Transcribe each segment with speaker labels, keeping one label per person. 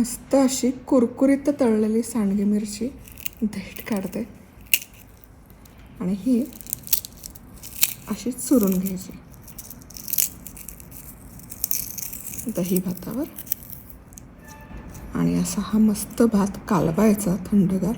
Speaker 1: मस्त अशी कुरकुरीत तळलेली सांडगी मिरची देठ काढते. आणि ही अशी चुरून घ्यायची. दही भातावर. आणि असा हा मस्त भात कालवायचा थंडगार.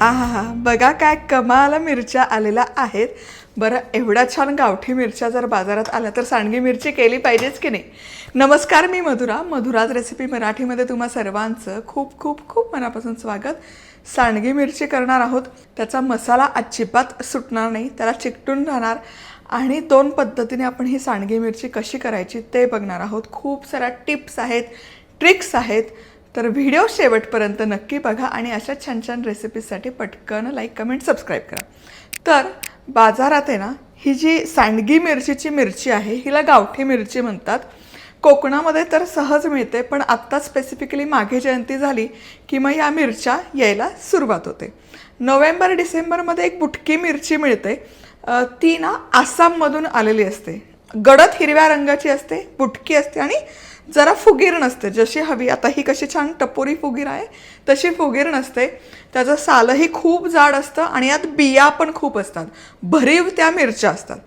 Speaker 1: आहा हा बघा काय कमाला मिरच्या आलेल्या आहेत. बरं एवढ्या छान गावठी मिरच्या जर बाजारात आल्या तर सांडगी मिरची केली पाहिजेच की नाही? नमस्कार मी मधुरा. मधुराज रेसिपी मराठीमध्ये तुम्हा सर्वांचं खूप खूप खूप मनापासून स्वागत. सांडगी मिरची करणार आहोत. त्याचा मसाला अजिबात सुटणार नाही त्याला चिकटून राहणार आणि दोन पद्धतीने आपण ही सांडगी मिरची कशी करायची ते बघणार आहोत. खूप साऱ्या टिप्स आहेत ट्रिक्स आहेत. तर व्हिडिओ शेवटपर्यंत नक्की बघा आणि अशा छान छान रेसिपीजसाठी पटकन लाईक कमेंट सबस्क्राईब करा. तर बाजारात आहे ना ही जी सांडगी मिरचीची मिरची आहे हिला गावठी मिरची म्हणतात. कोकणामध्ये तर सहज मिळते पण आत्ता स्पेसिफिकली मागे जयंती झाली की मग या मिरच्या यायला सुरुवात होते. नोव्हेंबर डिसेंबरमध्ये एक बुटकी मिरची मिळते. ती ना आसाममधून आलेली असते. गडद हिरव्या रंगाची असते बुटकी असते आणि जरा फुगीर नसते. जशी हवी आता ही कशी छान टपोरी फुगीर आहे तशी फुगीर नसते. त्याचं सालही खूप जाड असतं आणि यात बिया पण खूप असतात. भरीव त्या मिरच्या असतात.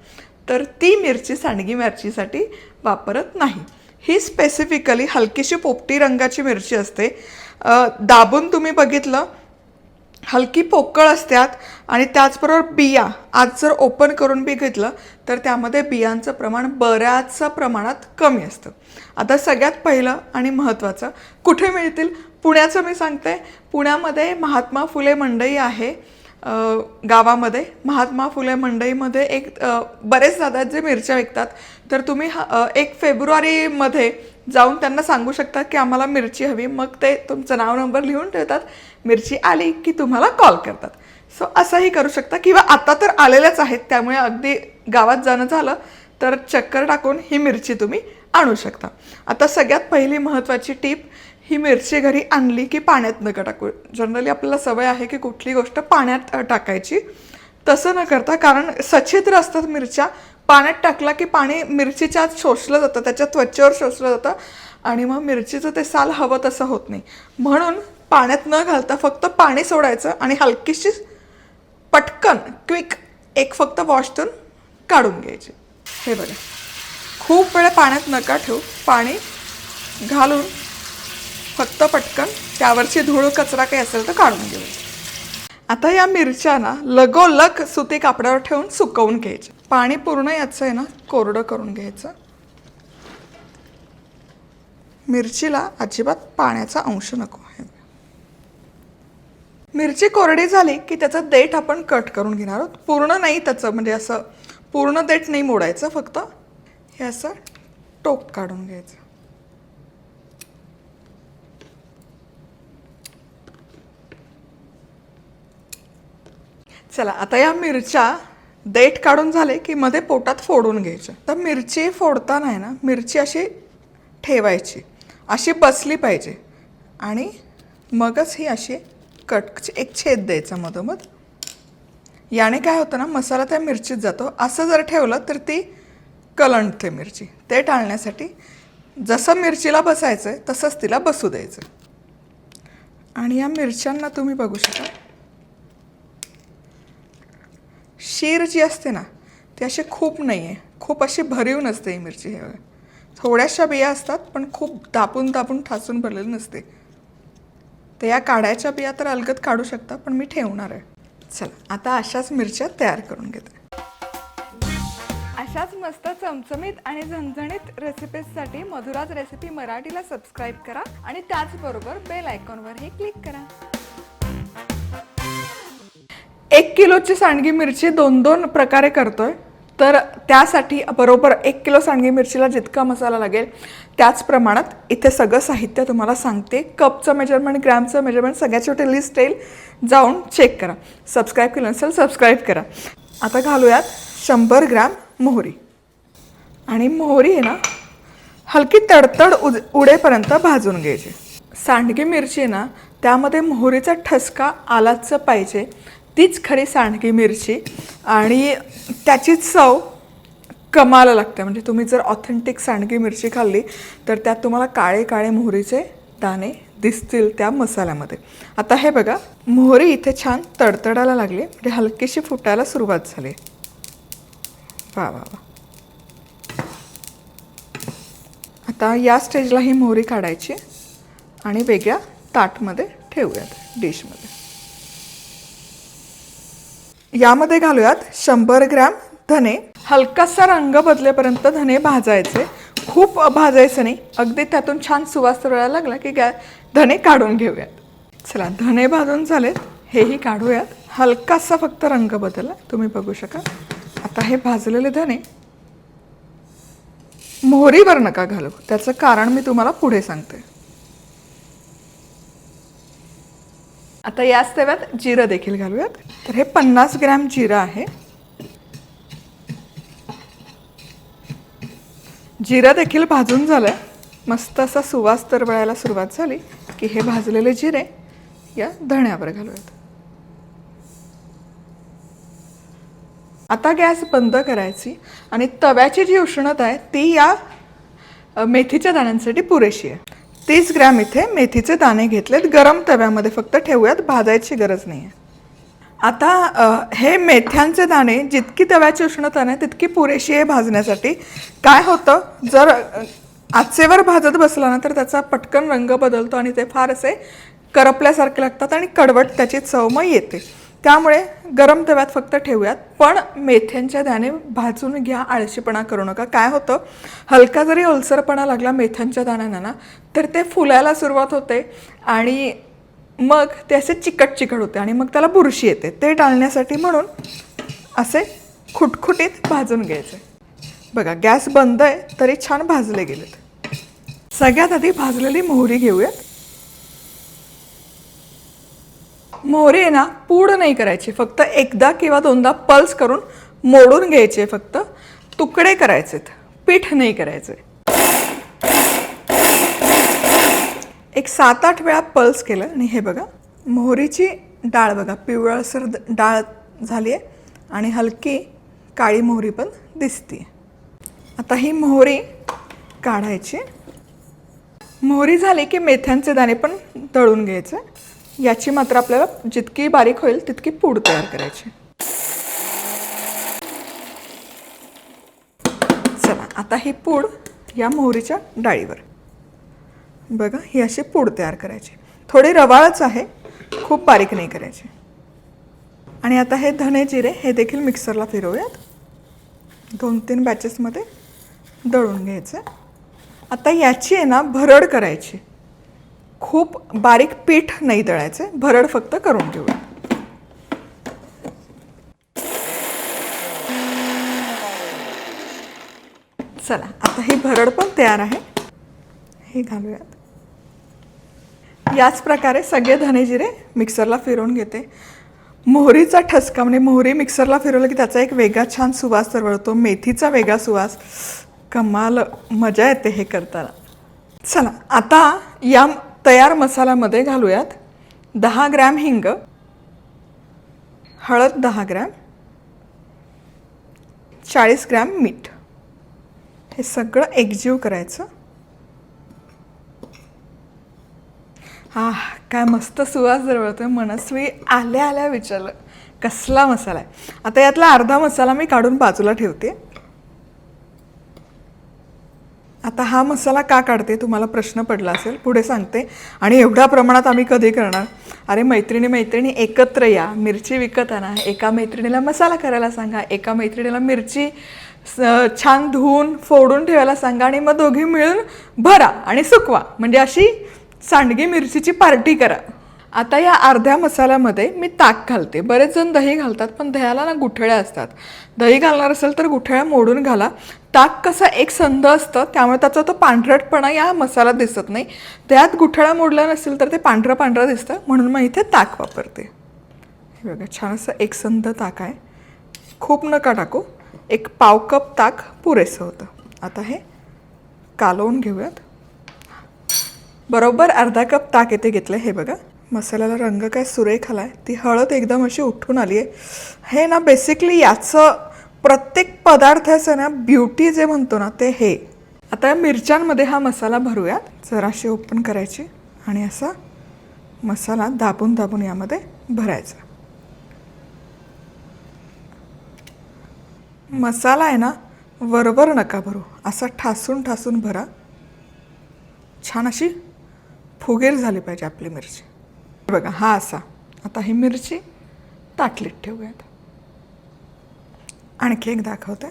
Speaker 1: तर ती मिरची सांडगी मिरचीसाठी वापरत नाही. ही स्पेसिफिकली हलकीशी पोपटी रंगाची मिरची असते. दाबून तुम्ही बघितलं हलकी पोकळ असतात आणि त्याचबरोबर बिया. आज जर ओपन करून बघितलं तर त्यामध्ये बियांचं प्रमाण बऱ्याचशा प्रमाणात कमी असतं. आता सगळ्यात पहिलं आणि महत्त्वाचं कुठे मिळतील? पुण्याचं मी सांगते. पुण्यामध्ये महात्मा फुले मंडई आहे. गावामध्ये महात्मा फुले मंडईमध्ये एक बरेच दादा जे मिरच्या विकतात. तर तुम्ही ह- एक फेब्रुवारीमध्ये जाऊन त्यांना सांगू शकता की आम्हाला मिरची हवी. मग ते तुमचं नाव नंबर लिहून ठेवतात. मिरची आली की तुम्हाला कॉल करतात. सो असंही करू शकता. किंवा आता तर आलेल्याच आहेत. त्यामुळे अगदी गावात जाणं झालं तर चक्कर टाकून ही मिरची तुम्ही आणू शकता. आता सगळ्यात पहिली महत्त्वाची टीप ही मिरची घरी आणली की पाण्यात नका टाकू. जनरली आपल्याला सवय आहे की कुठली गोष्ट पाण्यात टाकायची. तसं न करता कारण सच्छिद्र असतात मिरच्या पाण्यात टाकला की पाणी मिरचीच्या आत शोषलं जातं त्याच्या त्वचेवर शोषलं जातं आणि मग मिरचीचं ते साल हवं तसं होत नाही. म्हणून पाण्यात न घालता फक्त पाणी सोडायचं आणि हलकीशी पटकन क्विक एक फक्त वॉशतून काढून घ्यायची. हे बघा. खूप वेळ पाण्यात नका ठेवू. पाणी घालून फक्त पटकन त्यावरची धूळ कचरा काही असेल तर काढून घेऊ आता या मिरच्या ना लगोलग सुती कापडावर ठेवून सुकवून घ्यायच्या पाणी पूर्ण याचं आहे ना कोरडं करून घ्यायचं. मिरचीला अजिबात पाण्याचा अंश नको आहे. मिरची कोरडी झाली की त्याचं देठ आपण कट करून घेणार आहोत. पूर्ण नाही त्याचं म्हणजे असं पूर्ण देठ नाही मोडायचं फक्त हे असं टोक काढून घ्यायचं. चला आता या मिरच्या देठ काढून झाले की मध्ये पोटात फोडून घ्यायच्या तर मिरची फोडताना आहे ना मिरची अशी ठेवायची. अशी बसली पाहिजे. आणि मगच ही अशी कट म्हणजे एक छेद द्यायचा मधोमध. याने काय होतं ना मसाला त्या मिरचीत जातो. असं जर ठेवलं तर ती कलंडते मिरची. ते टाळण्यासाठी जसं मिरचीला बसायचं आहे तसंच तिला बसू द्यायचं आणि या मिरच्यांना तुम्ही बघू शकाल. शीर जी असते ना ती अशी खूप नाही आहे खूप अशी भरीव नसते ही मिरची हे बघा. थोड्याशा बिया असतात पण खूप दापून दापून ठासून भरलेली नसते. तर या काढायच्या बिया तर अलगद काढू शकता पण मी ठेवणार आहे. चला आता अशाच मिरच्या तयार करून घेते. अशाच मस्त चमचमीत आणि झणझणीत रेसिपीजसाठी मधुराज रेसिपी मराठीला सबस्क्राईब करा आणि त्याचबरोबर बेल आयकॉनवरही क्लिक करा. एक किलोची सांडगी मिरची दोन दोन प्रकारे करतोय. तर त्यासाठी बरोबर एक किलो सांडगी मिरचीला जितका मसाला लागेल त्याच प्रमाणात इथे सगळं साहित्य तुम्हाला सांगते. कपचं मेजरमेंट ग्रॅमचं मेजरमेंट सगळ्याची छोटे लिस्ट येईल. जाऊन चेक करा. सबस्क्राईब केलं नसेल सबस्क्राईब करा. आता घालूयात शंभर ग्रॅम मोहरी. आणि मोहरी आहे ना हलकी तडतड उद उडेपर्यंत भाजून घ्यायची. सांडगी मिरची ना त्यामध्ये मोहरीचा ठसका आलाच पाहिजे. तीच खरी सांडगी मिरची. आणि त्याची चव कमाला लागते. म्हणजे तुम्ही जर ऑथेंटिक सांडगी मिरची खाल्ली तर त्यात तुम्हाला काळे काळे मोहरीचे दाणे दिसतील त्या मसाल्यामध्ये. आता हे बघा मोहरी इथे छान तडतडायला लागली. म्हणजे हलकीशी फुटायला सुरुवात झाली. वा वा वा. आता या स्टेजला ही मोहरी काढायची. आणि वेगळ्या ताटमध्ये ठेवूयात डिशमध्ये. यामध्ये घालूयात शंभर ग्रॅम धने. हलकासा रंग बदलेपर्यंत धने भाजायचे. खूप भाजायचं नाही. अगदी त्यातून छान सुवास तरळायला लागला की गॅ धने काढून घेऊयात. चला धने भाजून झालेत. हेही काढूयात. हलकासा फक्त रंग बदलला तुम्ही बघू शका. आता हे भाजलेले धने. मोहरीवर नका घालू त्याचं कारण मी तुम्हाला पुढे सांगते. आता याच तेव्यात जिरं देखील घालूयात. तर हे पन्नास ग्रॅम जिरं आहे. जिरं देखील भाजून झालंय. मस्त असा सुवास तरवळायला सुरुवात झाली की हे भाजलेले जिरे या धण्यावर घालूयात. आता गॅस बंद करायची आणि तव्याची जी उष्णता आहे ती या मेथीच्या दाण्यांसाठी पुरेशी आहे. तीस ग्रॅम इथे मेथीचे दाणे घेतलेत. गरम तव्यामध्ये फक्त ठेवूयात. भाजायची गरज नाही आहे आता हे मेथ्यांचे दाणे जितकी तव्याची उष्णता नाही तितकी पुरेशी आहे भाजण्यासाठी. काय होतं? जर आचेवर भाजत बसला ना तर त्याचा पटकन रंग बदलतो आणि ते फार असे करपल्यासारखे लागतात आणि कडवट त्याची चव मग येते. त्यामुळे गरम तव्यात फक्त ठेवूयात. पण मेथ्यांच्या दाणे भाजून घ्या आळशीपणा करू नका. काय होतं? हलका जरी ओलसरपणा लागला मेथ्यांच्या दाण्यांना ना तर ते फुलायला सुरुवात होते आणि मग ते असे चिकट चिकट होते आणि मग त्याला बुरशी येते. ते टाळण्यासाठी म्हणून असे खुटखुटीत भाजून घ्यायचे. बघा गॅस बंद आहे तरी छान भाजले गेलेत. सगळ्यात आधी भाजलेली मोहरी घेऊयात. मोहरी आहे ना पूड नाही करायची. फक्त एकदा किंवा दोनदा पल्स करून मोडून घ्यायचे फक्त. तुकडे करायचेत. पीठ नाही करायचे एक सात आठ वेळा पल्स केलं आणि हे बघा मोहरीची डाळ बघा पिवळसर डाळ झाली आहे आणि हलकी काळी मोहरी पण दिसते आता ही मोहरी काढायची. मोहरी झाली की मेथ्यांचे दाणे पण तळून घ्यायचे. याची मात्र आपल्याला जितकी बारीक होईल तितकी पूड तयार करायची. चला आता ही पूड या मोहरीच्या डाळीवर. बघा ही अशी पूड तयार करायची. थोडी रवाळच आहे खूप बारीक नाही करायची. आणि आता हे धने जिरे हे देखील मिक्सरला फिरवूयात. दोन तीन बॅचेसमध्ये दळून घ्यायचं. आता याची आहे ना भरड करायची. खूप बारीक पीठ नाही दळायचे भरड फक्त करून घेऊया चला आता ही भरड पण तयार आहे. हे घालूयात. याच प्रकारे सगळे धने जिरे मिक्सरला फिरवून घेते. मोहरीचा ठसका म्हणजे मोहरी मिक्सरला फिरवलं की त्याचा एक वेगळा छान सुवास तरवळतो मेथीचा वेगळा सुवास. कमाल मजा येते हे करताना. चला आता या तयार मसाल्यामध्ये घालूयात. दहा ग्रॅम हिंग. हळद दहा ग्रॅम. चाळीस ग्रॅम मीठ. हे सगळं एकजीव करायचं. हा काय मस्त सुवास दरवळतोय. मनस्वी आल्या आल्या विचारलं. कसला मसाला आहे. आता यातला अर्धा मसाला मी काढून बाजूला ठेवते. आता हा मसाला का काढते? तुम्हाला प्रश्न पडला असेल पुढे सांगते. आणि एवढ्या प्रमाणात आम्ही कधी करणार? अरे मैत्रिणी मैत्रिणी एकत्र या. मिरची विकत आणा. एका मैत्रिणीला मसाला करायला सांगा. एका मैत्रिणीला मिरची स- छान धुवून फोडून ठेवायला सांगा आणि मग दोघी मिळून भरा आणि सुकवा. म्हणजे अशी सांडगी मिरचीची पार्टी करा. आता या अर्ध्या मसाल्यामध्ये मी ताक घालते. बरेच जण दही घालतात पण दह्याला ना गुठळ्या असतात. दही घालणार असेल तर गुठळ्या मोडून घाला. ताक कसं एक संध असतं त्यामुळे त्याचा तो पांढरटपणा या मसाल्यात दिसत नाही. त्यात गुठळ्या मोडल्या नसेल तर ते पांढरं पांढरं दिसतं. म्हणून मग इथे ताक वापरते. हे बघा छान असं एक संध ताक आहे. खूप नका टाकू. एक पाव कप ताक पुरेसं होतं. आता हे कालवून घेऊयात. बरोबर अर्धा कप ताक येथे घेतलं हे बघा. मसाल्याला रंग काय सुरेख आला आहे ती हळद एकदम अशी उठून आली आहे हे ना बेसिकली याचं प्रत्येक पदार्थाचं ना ब्युटी जे म्हणतो ना ते हे. आता या मिरच्यांमध्ये हा मसाला भरूयात. जराशी ओपन करायची आणि असा मसाला दाबून दाबून यामध्ये भरायचा. मसाला आहे ना वरवर नका भरू. असा ठासून ठासून भरा. छान अशी फुगेर झाली पाहिजे आपली मिरची. बघा हा असा. आता ही मिरची ताटलीत ठेवूयात. आणखी एक दाखवते.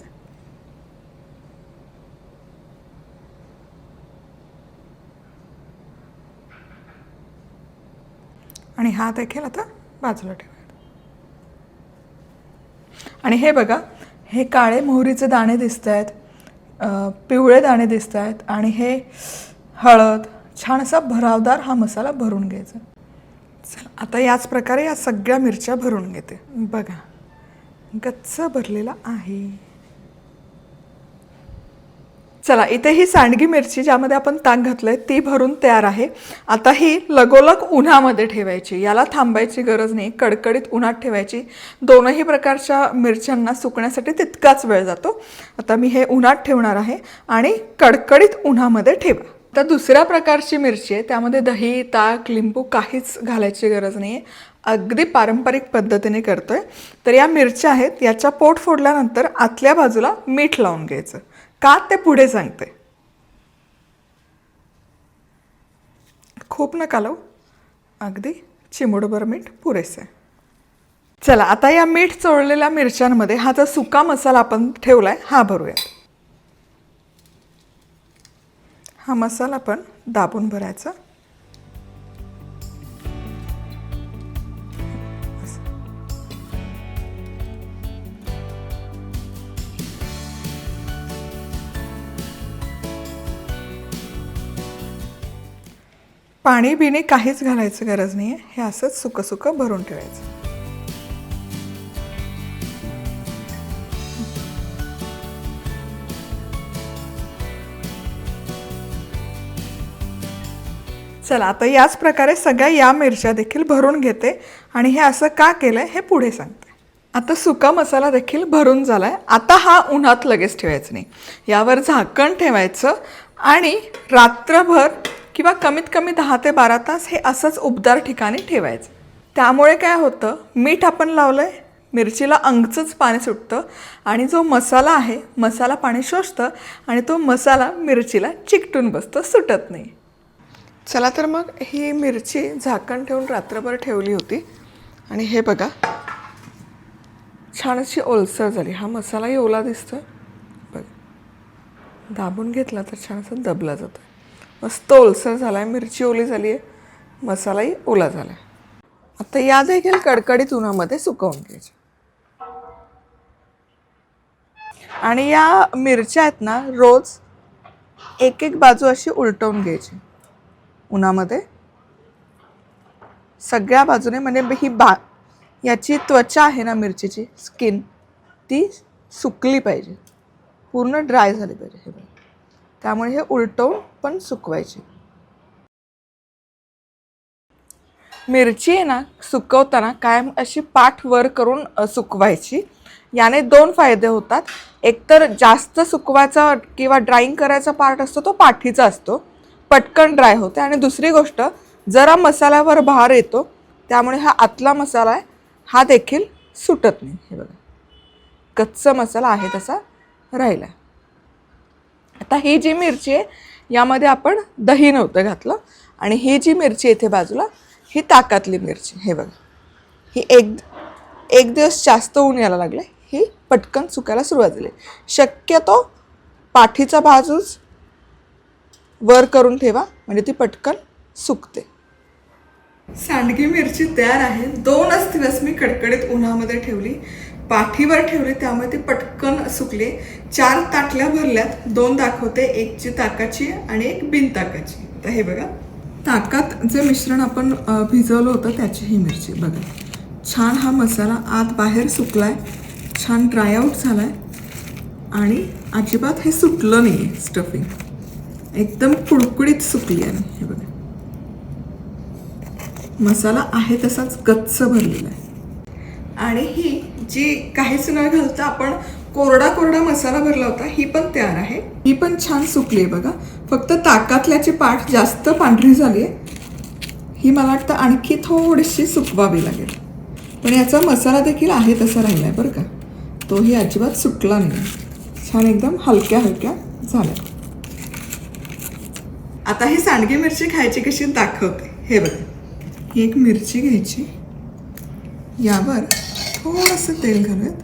Speaker 1: आणि हा देखील आता बाजूला ठेवूयात. आणि हे बघा हे काळे मोहरीचे दाणे दिसत आहेत पिवळे दाणे दिसत आहेत आणि हे हळद छान असा भरावदार हा मसाला भरून घ्यायचा. चला आता याच प्रकारे या सगळ्या मिरच्या भरून घेते. बघा गच्च भरलेला आहे. चला इथे ही सांडगी मिरची ज्यामध्ये आपण ताक घातलंय ती भरून तयार आहे. आता ही लगोलग उन्हामध्ये ठेवायची. याला थांबायची गरज नाही कडकडीत उन्हात ठेवायची. दोनही प्रकारच्या मिरच्यांना सुकण्यासाठी तितकाच वेळ जातो. आता मी हे उन्हात ठेवणार आहे आणि कडकडीत उन्हामध्ये ठेवा. तर दुसऱ्या प्रकारची मिरची आहे. त्यामध्ये दही ताक लिंबू काहीच घालायची गरज नाही आहे अगदी पारंपरिक पद्धतीने करतो आहे तर या मिरच्या आहेत. याच्या पोट फोडल्यानंतर आतल्या बाजूला मीठ लावून घ्यायचं. का ते पुढे सांगते. खूप नका लावू. अगदी चिमुडभर मीठ पुरेसं आहे. चला आता या मीठ चोळलेल्या मिरच्यांमध्ये हा जो सुका मसाला आपण ठेवला आहे हा भरूयात. हा मसाला पण दाबून भरायचा. पाणी बिणी काहीच घालायचं गरज नाही आहे हे असंच सुकं सुकं भरून ठेवायचं. चला आता याच प्रकारे सगळ्या या मिरच्या देखील भरून घेते. आणि हे असं का केलं आहे हे पुढे सांगते. आता सुका मसाला देखील भरून झाला आहे आता हा उन्हात लगेच ठेवायचा नाही. यावर झाकण ठेवायचं आणि रात्रभर किंवा कमीत कमी दहा ते बारा तास हे असंच उबदार ठिकाणी ठेवायचं. त्यामुळे काय होतं? मीठ आपण लावलं आहे मिरचीला अंगचंच पाणी सुटतं आणि जो मसाला आहे मसाला पाणी शोषतं आणि तो मसाला मिरचीला चिकटून बसतो सुटत नाही. चला तर मग ही मिरची झाकण ठेवून रात्रभर ठेवली होती. आणि हे बघा छान अशी ओलसर झाली. हा मसालाही ओला दिसतोय. बघ दाबून घेतला तर छान असं दबला जातो मस्त ओलसर झाला आहे मिरची ओली झाली आहे मसालाही ओला झाला आहे आता या देखील कडकडीत उन्हामध्ये सुकवून घ्यायचे. आणि या मिरच्या आहेत ना रोज एक एक बाजू अशी उलटवून घ्यायची. उन्हामध्ये. सगळ्या बाजूने म्हणजे ही बा याची त्वचा आहे ना मिरचीची स्किन ती सुकली पाहिजे. पूर्ण ड्राय झाली पाहिजे हे त्यामुळे हे उलटवून पण सुकवायची. मिरची आहे ना सुकवताना कायम अशी पाठ वर करून सुकवायची. याने दोन फायदे होतात. एकतर जास्त सुकवायचा किंवा ड्राईंग करायचा पार्ट असतो तो पाठीचा असतो. पटकन ड्राय होते. आणि दुसरी गोष्ट जरा मसाल्यावर भार येतो त्यामुळे हा आतला मसाला आहे हा देखील सुटत नाही. हे बघा. कच्चा मसाला आहे तसा राहिला. आता ही जी मिरची आहे यामध्ये आपण दही नव्हतं घातलं. आणि ही जी मिरची येथे बाजूला ही ताकातली मिरची. हे बघा. ही एक एक दिवस जास्त ऊन यायला लागले ही पटकन सुकायला सुरुवात झाली. शक्यतो पाठीचा बाजूच वर करून ठेवा म्हणजे ती पटकन सुकते. सांडगी मिरची तयार आहे. दोनच दिवस मी कडकडीत उन्हामध्ये ठेवली. पाठीवर ठेवली त्यामुळे ती पटकन सुकली. चार ताटल्या भरल्यात. दोन दाखवते एकची ताकाची आणि एक बिनताकाची तर हे बघा. ताकात जे मिश्रण आपण भिजवलं होतं त्याची ही मिरची. बघा. छान हा मसाला आत बाहेर सुकलाय. छान ड्राय आऊट झालाय. आणि अजिबात हे सुटलं नाही स्टफिंग एकदम कुडकुडीत सुकली आहे हे बघा. मसाला आहे तसाच गच्च भरलेला आहे. आणि ही जी काहीच न घालता आपण कोरडा कोरडा मसाला भरला होता ही पण तयार आहे. ही पण छान सुकली आहे बघा. फक्त ताकातल्याची पाठ जास्त पांढरी झाली आहे. ही मला वाटतं आणखी थोडीशी सुकवावी लागेल. पण याचा मसाला देखील आहे तसा राहिला आहे बरं का. तोही अजिबात सुटला नाही. छान एकदम हलक्या हलक्या झाल्या. आता ही सांडगी मिरची खायची कशी दाखवते हे बघा. ही एक मिरची घ्यायची. यावर थोडंसं तेल घालूयात.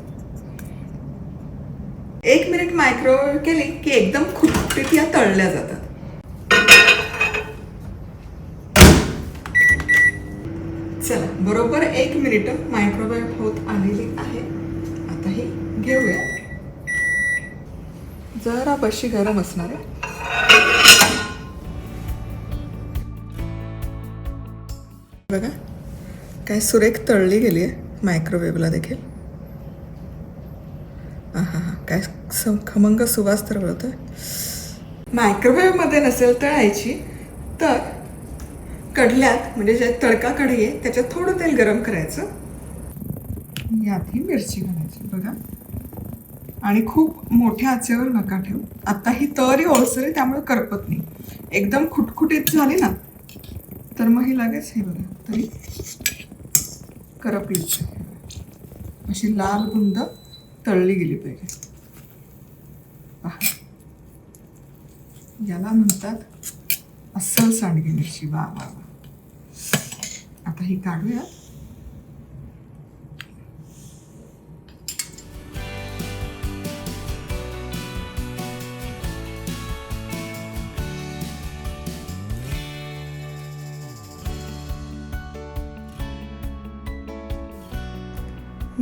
Speaker 1: एक मिनिट मायक्रोवेव्ह केली की एकदम खुटखुटीत या तळल्या जातात. चला बरोबर एक मिनिट मायक्रोवेव्ह होत आलेली आहे. आता ही घेऊया. जरा बशी गरम असणार आहे. बघा काय सुरेख तळली गेली आहे मायक्रोवेव्हला देखील. काय स- खमंग सुवास तर आहे मायक्रोवेव्हमध्ये नसेल तळायची तर कडल्यात म्हणजे जे तडका कढई आहे त्याच्यात थोडं तेल गरम करायचं. यात ही मिरची घालायची बघा. आणि खूप मोठ्या आचेवर नका ठेवू. आता ही तरी ओळसर आहे त्यामुळे करपत नाही. एकदम खुटखुटीत झाली ना तर मग ही लगेच हे बघा. तरी. करपलीच अशी लाल बुंद तळली गेली पाहिजे. पहा. याला म्हणतात अस्सल सांडगी मिरची. वा वा वा. आता ही काढूया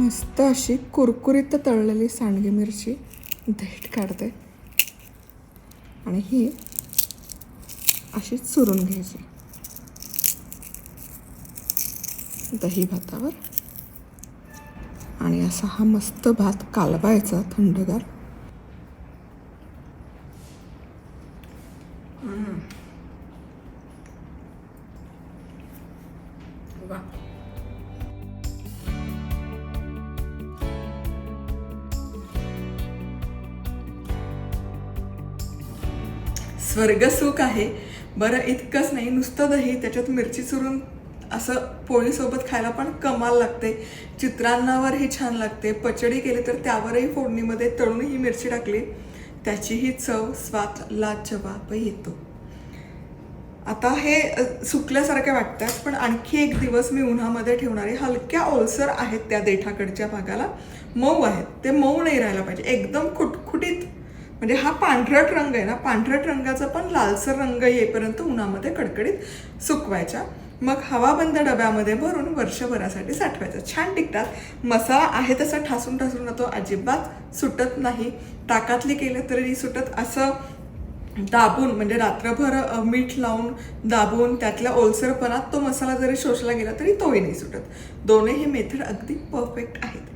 Speaker 1: मस्त अशी कुरकुरीत तळलेली सांडगी मिरची देठ काढते. आणि ही अशी चुरून घ्यायची. दही भातावर. आणि असा हा मस्त भात कालवायचा थंडगार. स्वर्गसुख आहे. बरं इतकंच नाही नुसतं दही त्याच्यात मिरची चुरून असं पोळीसोबत खायला पण कमाल लागते. चित्रांनावरही छान लागते. पचडी केली तर त्यावरही फोडणीमध्ये तळून ही मिरची टाकली. त्याचीही चव स्वाद लाजवाब येतो. आता हे अ, सुकल्यासारखे वाटतात पण आणखी एक दिवस मी उन्हामध्ये ठेवणारे हलक्या ओलसर आहेत त्या देठाकडच्या भागाला. मऊ आहेत. ते मऊ नाही राहायला पाहिजे. एकदम खुटखुटीत म्हणजे हा पांढरट रंग आहे ना पांढरट रंगाचा पण लालसर रंग येईपर्यंत उन्हामध्ये कडकडीत सुकवायच्या मग हवाबंद डब्यामध्ये भरून वर्षभरासाठी साठवायचं. छान टिकतात. मसाला आहे तसा ठासून ठासून तो अजिबात सुटत नाही. ताकातली केलं तरी सुटत. असं दाबून म्हणजे रात्रभर मीठ लावून दाबून त्यातल्या ओलसरपणात तो मसाला जरी शोषला गेला तरी तोही नाही सुटत. दोन्ही मेथड अगदी परफेक्ट आहेत.